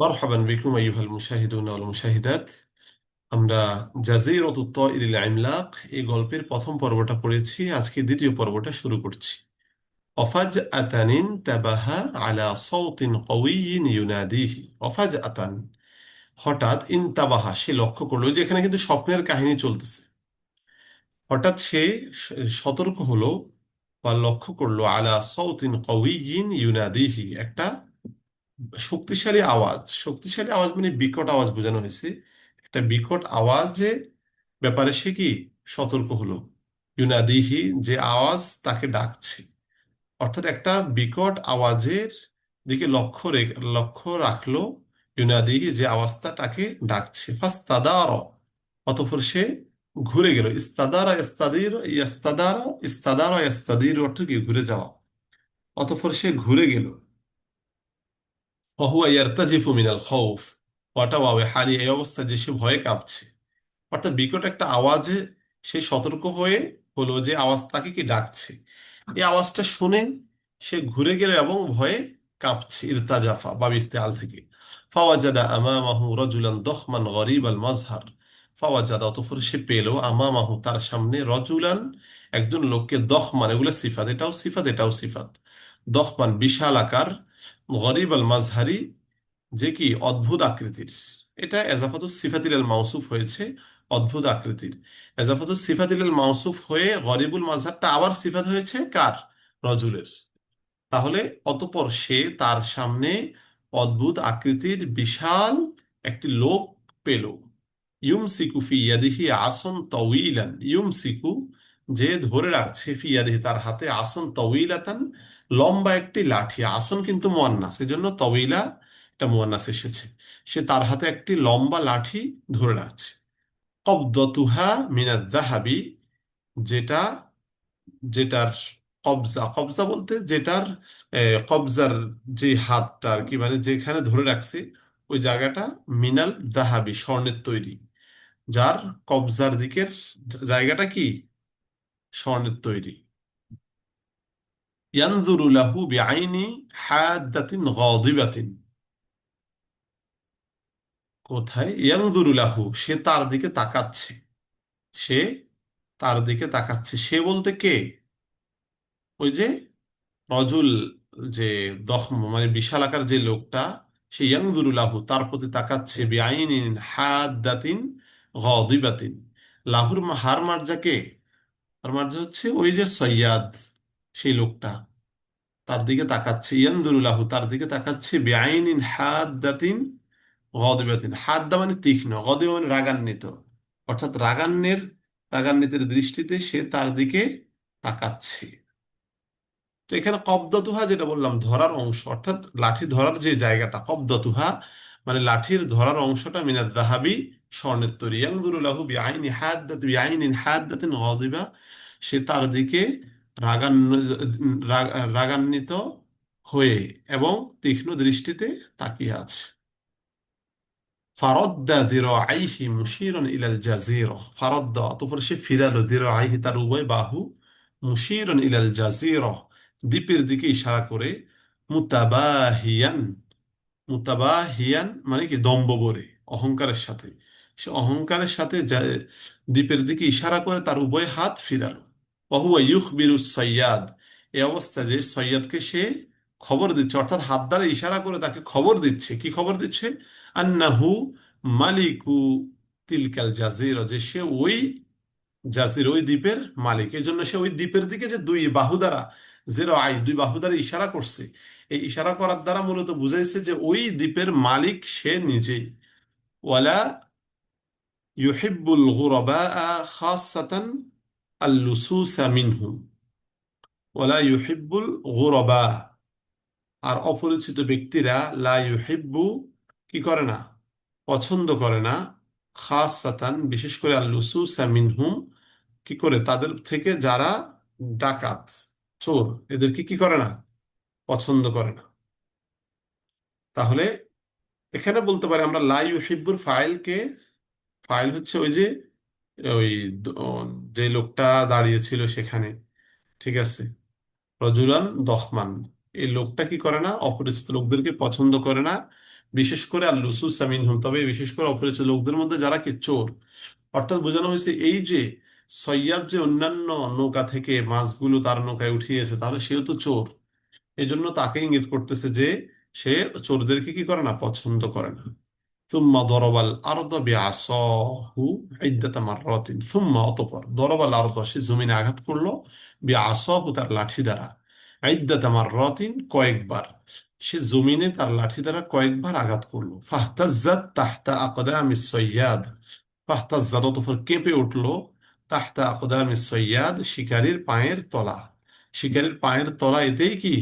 مرحبا بكم أيها المشاهدون والمشاهدات আমরা জাজিরাতুত তাইরিল ইমলাক এই গল্পের প্রথম পর্বটা পড়েছি আজকে দ্বিতীয় পর্বটা শুরু করছি অফাজ আতানিন তাবাহা আলা সাউতিন কওয়িয়িন ইউনাদিহি অফাজ আতান হঠাৎ ইনতাবাহা সে লক্ষ্য করলো যে এখানে কিন্তু স্বপ্নের কাহিনী চলতেছে হঠাৎ সে স- সতর্ক হলো বা লক্ষ্য করলো আলা সাউতিন কওয়িয়িন ইউনাদিহি একটা শক্তিশালী আওয়াজ শক্তিশালী আওয়াজ মানে বিকট আওয়াজ বোঝানো হয়েছে। একটা বিকট আওয়াজে ব্যাপারে সে কি? সতর্ক হলো। ইউনাদিহি যে আওয়াজ তাকে ডাকছে। অর্থাৎ একটা বিকট আওয়াজের দিকে লক্ষ্য রেখ- লক্ষ্য রাখল ইউনাদিহি যে আওয়াজটা তাকে ডাকছে। ফাস্তাদার, অতঃপর সে ঘুরে গেল। ইস্তাদারা, ইস্তাদির ইস্তাদারা ইস্তাদারা ইস্তাদির অর্থ কি? ঘুরে যাওয়া। অতঃপর সে ঘুরে গেল। অহুয়া ইয়ারতাজিফু মিনাল খৌফ ওয়াটাওয়াওয়ে হারিয়ে এই অবস্থায় যে সে ভয়ে কাঁপছে। অর্থাৎ বিকট একটা আওয়াজে সে সতর্ক হয়ে হলো যে আওয়াজ তাকে কি ডাকছে। এই আওয়াজটা শুনে সে ঘুরে গেল এবং ভয়ে কাঁপছে ইরতাজাফা বা ইরতেয়াল থেকে। ফাওয়াজাদা আমামাহু রজুলান দখমান গরিব আল মাজহার ফাওয়াজাদা অতঃপর সে পেল আমামাহু তার সামনে রজুলান একজন লোককে দখমান, এগুলো সিফাত, এটাও সিফাত এটাও সিফাত। দখমান বিশাল আকার গরিব আল মাজহারি যে কি অদ্ভুত আকৃতির। এটা এজাফাতুস সিফাতিল আল মাউসুফ হয়েছে, অদ্ভুত আকৃতির। এজাফাতুস সিফাতিল আল মাউসুফ হয়ে গরিবুল মাজহারটা আবার সিফাত হয়েছে কার? রজুলের। তাহলে অতঃপর সে তার সামনে অদ্ভুত আকৃতির বিশাল একটি লোক পেল। ইউমসিকু ফি ইয়াদিহি আসন তউইলান ইউমসিকু যে ধরে রাখছে ফি ইয়াদিহি তার হাতে আসন তউইলাতান লম্বা একটি লাঠি, আসন কিন্তু মুয়ান্নাস। এজন্য তউইলা এটা মুয়ান্নাস এসেছে। সে তার হাতে একটি লম্বা লাঠি ধরে রাখছে। কবদতুহা মিনাদ যাহাবি যেটা, যেটার কবজা কবজা বলতে যেটার কবজার যে হাতটা আর কি মানে যেখানে ধরে রাখছে, ওই জায়গাটা মিনাল দাহাবি, স্বর্ণের তৈরি। যার কবজার দিকের জায়গাটা কি? স্বর্ণের তৈরি। ইয়ানজুরু লাহু বিআইনি হাদ্দাতিন গাদিবাতিন কোথায়? ইয়ানজুরু সে তার দিকে তাকাচ্ছে। সে তার দিকে তাকাচ্ছে। সে বলতে কে? ওই যে রজুল যে মানে বিশাল আকার যে লোকটা, সে ইয়ানজুরু লাহু তার প্রতি তাকাচ্ছে। বিআইনিন হাদ্দাতিন গাদিবাতিন লাহুর হার মার্জা কে? হার মার্জা হচ্ছে ওই যে সৈয়াদ। সেই লোকটা। তার দিকে তাকাচ্ছে ইয়ানজুরু তার দিকে তাকাচ্ছে, বিআইনিন হাদ্দাতিন গদিবাতিন। হাদ্দা মানে তীক্ষ্ণ, গদিবা মানে রাগান্বিত। অর্থাৎ রাগান্নের রাগান্বিতের দৃষ্টিতে সে তার দিকে তাকাচ্ছে। তো এখানে কবদতুহা যেটা বললাম, ধরার অংশ, অর্থাৎ লাঠি ধরার যে জায়গাটা, কবদতুহা মানে লাঠির ধরার অংশটা মিনাদ দাহাবি স্বর্ণের তৈরি। ইয়ানজুরু লাহু বিআইনি হাদ্দাত, বিআইনিন হাদ্দাতিন গাদিবা, সে তার দিকে রাগান্বিত হয়ে এবং তীক্ষ্ণ দৃষ্টিতে তাকিয়ে আছে। ফারদ্দা যিরাআইহি মুশিরান ইলাল জাজিরা ফারদ্দা, অতঃপর সে ফিরালো যিরাআইহি তার উভয় বাহু মুশিরান ইলাল জাজিরা দ্বীপের দিকে ইশারা করে, মুতাবাহিয়ান মুতাবাহিয়ান মানে কি দম্ভ ভরে অহংকারের সাথে। সে অহংকারের সাথে দ্বীপের দিকে ইশারা করে তার উভয় হাত ফিরালো। ওহুয়া ইউখবিরু সৈয়াদ। এই অবস্থা যে সৈয়াদকে সে খবর দিচ্ছে, অর্থাৎ হাত দ্বারা ইশারা করে তাকে খবর দিচ্ছে। কি খবর দিচ্ছে? আন্নাহু মালিকু তিলকাল জাজির, যে সে ওই জাজির, ওই দ্বীপের মালিক। এই জন্য সে ওই দ্বীপের দিকে যে দুই বাহু দ্বারা, জেরো আই, দুই বাহু দ্বারা ইশারা করছে। এই ইশারা করার দ্বারা মূলত বুঝাইছে যে ওই দ্বীপের মালিক সে নিজেই ওয়ালা ইউহিব্বুল গুরাবা খাসাতান আর অপরিচিত ব্যক্তিরা লা ইউহিব্বু কি করে না? পছন্দ করে না। খাসাতান, বিশেষ করে আল্লুসুসা মিনহুম কি করে? তাদের থেকে যারা ডাকাত, চোর এদেরকে কি করে না? পছন্দ করে না। তাহলে এখানে বলতে পারি আমরা লা ইউহিব্বুর ফাইলকে, ফাইল হচ্ছে ওই যে ওই যে লোকটা দাঁড়িয়েছিল সেখানে, ঠিক আছে? রজুলান দখমান এই লোকটা কি করে না? অপরিচিত লোকদেরকে পছন্দ করে না। বিশেষ করে আল লুসুস মিনহুম তবে বিশেষ করে অপরিচিত লোকদের মধ্যে যারা কি চোর? অর্থাৎ বোঝানো হয়েছে এই যে সৈয়াদ যে অন্যান্য নৌকা থেকে মাছগুলো তার নৌকায় উঠিয়েছে, তাহলে সেও তো চোর। এই জন্য তাকে ইঙ্গিত করতেছে যে সে চোরদেরকে কি করে না? পছন্দ করে না। ثم ضرب الأرض بعصاه عدة مرات ثم অতঃপর ضرب الأرض সে জমিনে আঘাত করলো بعصاه তার লাঠি দ্বারা عدة مرات কয়েকবার সে জমিনে তার লাঠি দ্বারা কয়েকবার আঘাত করলো ফাহতাজ্জাত তাহতা আকদামি সৈয়াদ ফাহতাজ্জাত অতঃপর কেঁপে উঠলো তাহতা আকদামি সৈয়াদ শিকারীর পায়ের তলা শিকারীর পায়ের তলা এতেই কি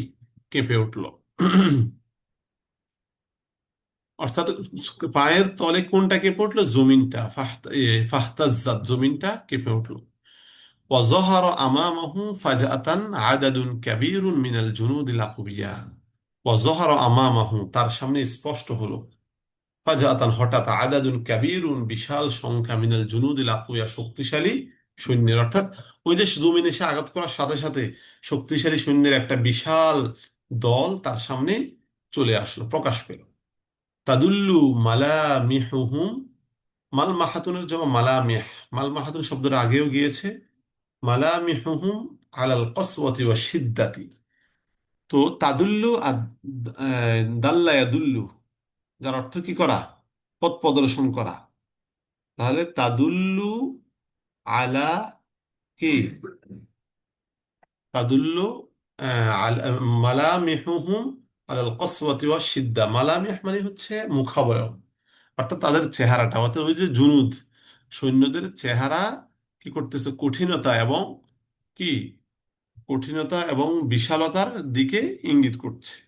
কেঁপে উঠলো অর্থাৎ পায়ের তলে কোনটা কেঁপে উঠলো জমিনটা ফাহতা- এ, ফাহতাজ্জাত জমিনটা কেঁপে উঠলো وظهر أمامه فجأة عدد كبير من الجنود الأقوياء وظهر أمامه তার সামনে স্পষ্ট হলো ফাজাতান হঠাৎ আদাদুন কাবীরুন বিশাল সংখ্যা মিনাল জুনুদিল আকুয়া শক্তিশালী সৈন্যের অর্থাৎ ওই যে জমিন এসে আঘাত করার সাথে সাথে শক্তিশালী সৈন্যের একটা বিশাল দল তার সামনে চলে আসলো প্রকাশ পেল তাদুল্লু মালামিহুহুম মাল মাহাতুনের জমা মালামিহ। মাল মাহাতুন শব্দটা আগেও গিয়েছে। মালামিহুহুম আলাল কসওয়াতি ওয়া শিদ্দাতি। তো তাদুল্লু আর যার অর্থ কি করা? পথ প্রদর্শন করা। তাহলে তাদুল্লু আলা কি তাদুল্লু আহ, আল- কসওয়াতি ওয়া শিদ্দা মালামিহ মানে হচ্ছে মুখাবয়ব। অর্থাৎ তাদের চেহারাটা, অর্থাৎ ওই যে জুনুদ, সৈন্যদের চেহারা কি করতেছে? কঠিনতা এবং কি? কঠিনতা এবং বিশালতার দিকে ইঙ্গিত করছে।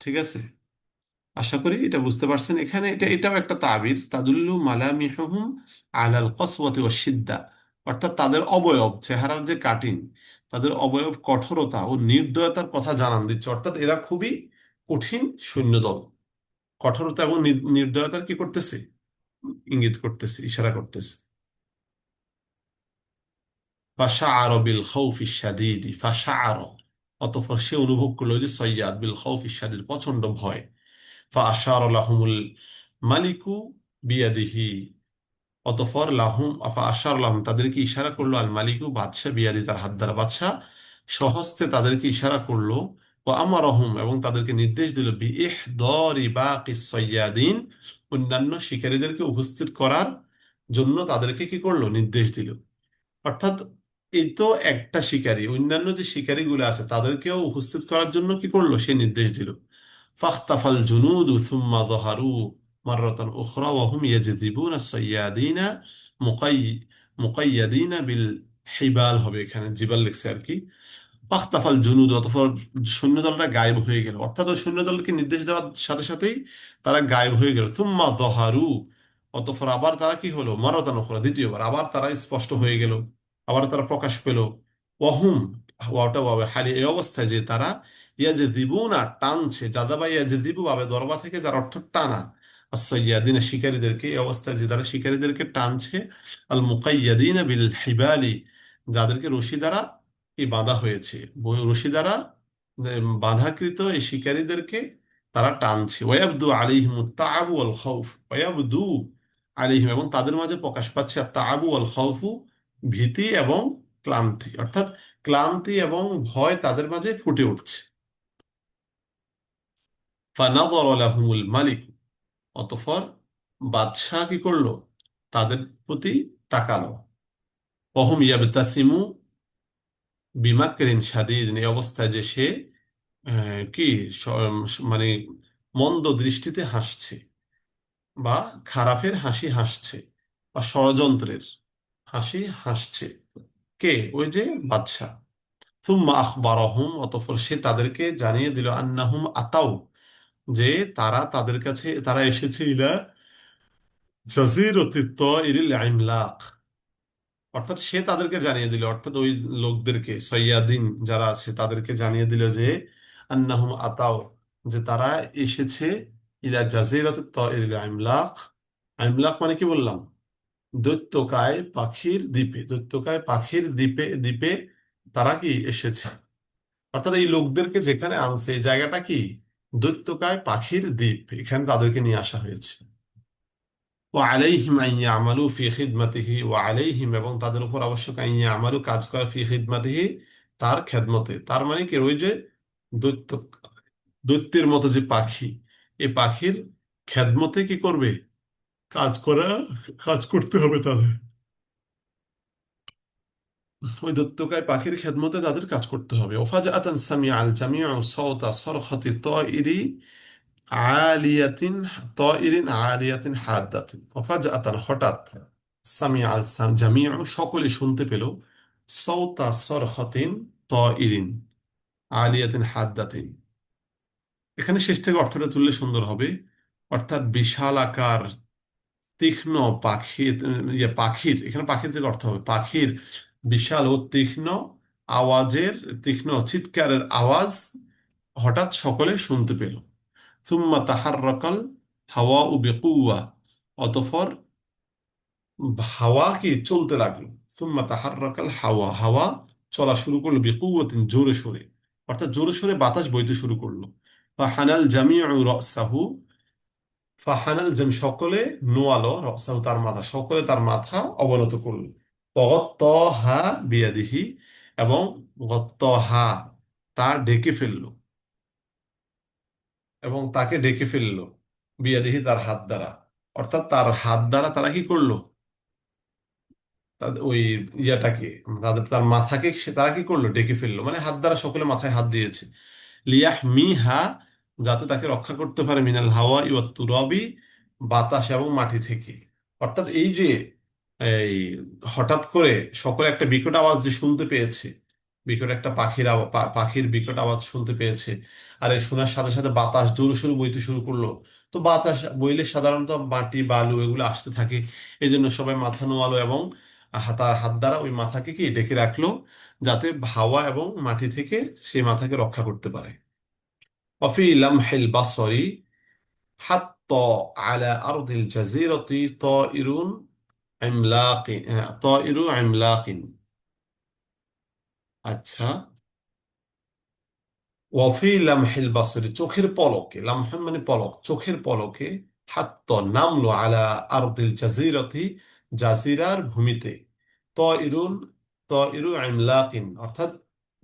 ঠিক আছে? আশা করি এটা বুঝতে পারছেন। এখানে এটা, এটাও একটা তাবির। তাদুল্লু মালামিহুম আলাল কসওয়াতি ওয়া শিদ্দা। অর্থাৎ তাদের অবয়ব, চেহারার যে কাটিং তাদের অবয়ব কঠোরতা ও নির্দয়তার কথা জানান দিচ্ছে। অর্থাৎ এরা খুবই কঠিন সৈন্যদল। কঠোরতা এবং নির্দয়তার কি করতেছে? ইঙ্গিত করতেছে, ইশারা করতেছে। অতঃপর সে অনুভব করল যে সৈয়াদ বিল খাউফি শাদীদ প্রচণ্ড ভয়। ফাআশার লাহুমুল মালিকু বিয়াদিহি অতঃপর লাহুম ফাআশার লাহুম, তাদেরকে ইশারা করল, আল মালিকু বাদশা বিয়াদি তার হাত দ্বারা বাদশা স্বহস্তে তাদেরকে ইশারা করল ও আমারহুম, এবং তাদেরকে নির্দেশ দিল বি ইহদারি বাকি সৈয়াদিন, অন্যান্য শিকারীদেরকে উপস্থিত করার জন্য তাদেরকে কি করল? নির্দেশ দিল। অর্থাৎ এই তো একটা শিকারী, অন্যান্য যে শিকারীগুলো আছে, তাদেরকেও উপস্থিত করার জন্য কি করল? সে নির্দেশ দিল। ফাখতাফাল জুনুদু সুম্মা যাহারু ওয়া হুম ইয়াজদিবুনা সাইয়াদিনা মুকাই মুকাইয়াদিনা বিল হিবাল হবে এখানে, জিবাল লিখছে আর কি। ফাখতাফাল জুনুদ অতঃপর সৈন্যদলরা গায়েব হয়ে গেল। অর্থাৎ ওই সৈন্যদলকে নির্দেশ দেওয়ার সাথে সাথেই তারা গায়েব হয়ে গেল। সুম্মা যাহারু অতঃপর আবার তারা কি হলো? মারতান উখরা, দ্বিতীয়বার আবার তারা স্পষ্ট হয়ে গেল। আবার তারা প্রকাশ পেল। ওয়াহুম, ওয়াটা বাবে হালি, এই অবস্থায় যে তারা ইয়াজে দিবু না টানছে যাদাবা ইয়াজে দিবু বাবে দরবা থেকে যার অর্থ টানা। আসয়াদিনা শিকারীদেরকে এই অবস্থায় যে তারা শিকারীদেরকে টানছে, আল মুকাইয়াদিনা বিল হিবালি, যাদেরকে রশি দ্বারা এই বাঁধা হয়েছে। রশি দ্বারা বাঁধাকৃত এই শিকারীদেরকে তারা টানছে। ওয়াবদু আলাইহিম তাআবু ওয়াল খাউফ ওয়াবদু আলিহিম এবং তাদের মাঝে প্রকাশ পাচ্ছে তাআবু আল খৌফু ভীতি এবং ক্লান্তি। অর্থাৎ ক্লান্তি এবং ভয় তাদের মাঝে ফুটে উঠছে। ফানাযর লাহুমুল মালিক অতঃপর বাদশাহ কি করল? তাদের প্রতি তাকালো। ওহুম ইয়াবতাসিমু বিমাকরিন শাদীদ, এই অবস্থায় যে সে কি মানে মন্দ দৃষ্টিতে হাসছে বা খারাপের হাসি হাসছে বা ষড়যন্ত্রের হাসি হাসছে। কে? ওই যে বাদশাহ। থুম্মা আখবারহুম, অতঃপর সে তাদেরকে জানিয়ে দিল, আন্নাহুম আতাউ। যে তারা তাদের কাছে, তারা এসেছে ইলা জাজিরাতিত তাইরিল ইমলাক। অর্থাৎ সে তাদেরকে জানিয়ে দিল, অর্থাৎ ওই লোকদেরকে, সৈয়াদিন যারা আছে, তাদেরকে জানিয়ে দিল যে আন্নাহুম আতাও যে তারা এসেছে ইলা জাজিরাতিত তাইরিল ইমলাক। ইমলাক মানে কি বললাম? দৈত্যকায় পাখির দ্বীপে, দৈত্যকায় পাখির দ্বীপে দ্বীপে তারা কি এসেছে? অর্থাৎ এই লোকদেরকে যেখানে আনছে, এই জায়গাটা কি? দৈত্যকায় পাখির দ্বীপ, এখানে তাদেরকে নিয়ে আসা হয়েছে। ও আলাইহিম আন ইয়ামালু ফি খিদমাতিহি ও আলাইহিম, এবং তাদের উপর আবশ্যক আন ইয়ামালু কাজ করা ফি খিদমাতিহি তার খেদমতে। তার মানে কি? ওই যে দৈত্য, দৈত্যের মতো যে পাখি, এই পাখির খেদমতে কি করবে? কাজ করা, কাজ করতে হবে তাদের। ওই দৈত্যকায় পাখির খেদমতে তাদের কাজ করতে হবে। ওফাজাআতান সামিআ আল জামিউ সাওতা সরখতি তাইরি আলিয়াতিন, তাইরিন আলিয়াতিন হাদ্দাতিন। ওফাজাআতান হঠাৎ সামিআ আল সাম জামিউ সকলে শুনতে পেল, সাওতা সরখতিন তাইরিন আলিয়াতিন হাদ্দাতিন। এখানে শেষ থেকে অর্থটা তুললে সুন্দর হবে। অর্থাৎ বিশাল আকার তীক্ষ্ণ পাখি ইয়ে পাখির, এখানে পাখির থেকে অর্থ হবে। পাখির বিশাল ও তীক্ষ্ণ আওয়াজের, তীক্ষ্ণ চিৎকারের আওয়াজ হঠাৎ সকলে শুনতে পেল। সুম্মা তাহাররাকাল হাওয়া ও বেকুয়া অতঃপর হাওয়া কি চলতে লাগল? সুম্মা তাহাররাকাল হাওয়া হাওয়া চলা শুরু করল বিকুয়াতিন জোরে সোরে, অর্থাৎ জোরে সোরে বাতাস বইতে শুরু করল। ফাহানাল জামিউ রাসাহু, ফাহানাল জাম সকলে নোয়ালো রাসাহু তার মাথা, সকলে তার মাথা অবনত করল। অগত্তহা বিয়াদিহি এবং গত্তহা তা ডেকে ফেলল। এবং তাকে ডেকে ফেলল বিয়াদিহি তার হাত দ্বারা। অর্থাৎ তার হাত দ্বারা তারা কি করল? তাদের ওই ইয়াটাকে, তাদের, তার মাথাকে সে, তারা কি করল? ডেকে ফেলল। মানে হাত দ্বারা সকলে মাথায় হাত দিয়েছে। লিয়াহ মিহা যাতে তাকে রক্ষা করতে পারে, মিনাল হাওয়া তুরাবি, বাতাস এবং মাটি থেকে। অর্থাৎ এই যে এই হঠাৎ করে সকলে একটা বিকট আওয়াজ যে শুনতে পেয়েছে বিকট একটা পাখির আওয়া- পা- পাখির বিকট আওয়াজ শুনতে পেয়েছে আর এই শোনার সাথে সাথে বাতাস জোরে সোরে বইতে শুরু করলো তো বাতাস বইলে সাধারণত মাটি বালু এগুলো আসতে থাকে এই জন্য সবাই মাথা নোয়ালো এবং হা- তার হাত দ্বারা ওই মাথাকে কি ডেকে রাখলো যাতে হাওয়া এবং মাটি থেকে সেই মাথাকে রক্ষা করতে পারে وفي لمح البصر حتى على أرض الجزيرة طائر عملاق طائر عملاق আচ্ছা ওয়াফি লামহিল বাসরি চোখের পলকে লামহন মানে পলক চোখের পলকে হাত্ত নামলো আলা আরদিল জাজিরাতি জাজিরার ভূমিতে তইরুন তইরু ইমলাকিন অর্থাৎ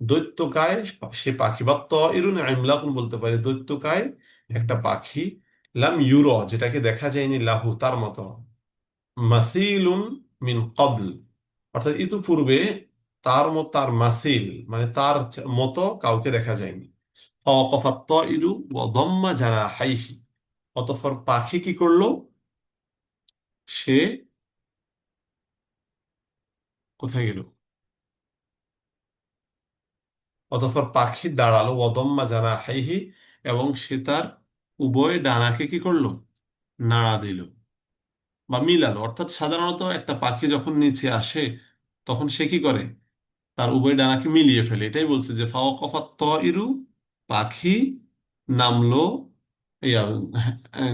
দৈত্যকায় সে পাখি বা তইরুন ইমলাকুন বলতে পারে দৈত্যকায় একটা পাখি লাম ইউর যেটাকে দেখা যায়নি লাহু তার মতো মাসিলুন মিন কবল। অর্থাৎ ইতিপূর্বে তার মত তার মাসিল মানে তার মতো কাউকে দেখা যায়নি। অকফাত্ত ইরু দম্মা জানা হাইহি অতঃপর পাখি কি করল? সে কোথায় গেল? অতঃপর পাখি দাঁড়াল অদম্মা জানা হাইহি এবং সে তার উভয় ডানাকে কি করল? নাড়া দিল। বা মিলালো অর্থাৎ সাধারণত একটা পাখি যখন নিচে আসে তখন সে কি করে? তার উভয় ডানাকে মিলিয়ে ফেলে। এটাই বলছে যে ফাওয়াকফাত তয়রু পাখি নামলো ইয়া হ্যাঁ,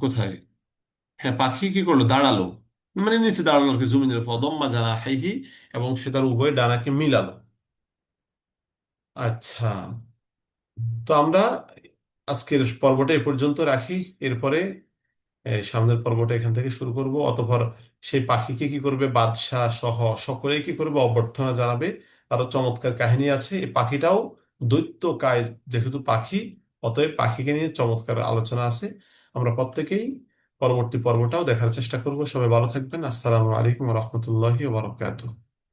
কোথায়? হ্যাঁ পাখি কি করল? দাঁড়াল। মানে নিচে দাঁড়াল কি জমিনের দম্মা জানা হাইহি এবং সে তার উভয় ডানাকে মিলালো। আচ্ছা। তো আমরা আজকের পর্বটা এ পর্যন্ত রাখি। এরপরে সামনের পর্বটা এখান থেকে শুরু করব। অতঃপর সেই পাখিকে কি করবে? বাদশাহ সহ সকলেই কি করবে? অভ্যর্থনা জানাবে। আরও চমৎকার কাহিনী আছে। এই পাখিটাও দৈত্য কায়, যেহেতু পাখি, অতএব পাখিকে নিয়ে চমৎকার আলোচনা আছে। আমরা প্রত্যেকেই পরবর্তী পর্বটাও দেখার চেষ্টা করব। সবাই ভালো থাকবেন। আসসালামু আলাইকুম রহমতুল্লাহি ওয়া বারাকাতুহু।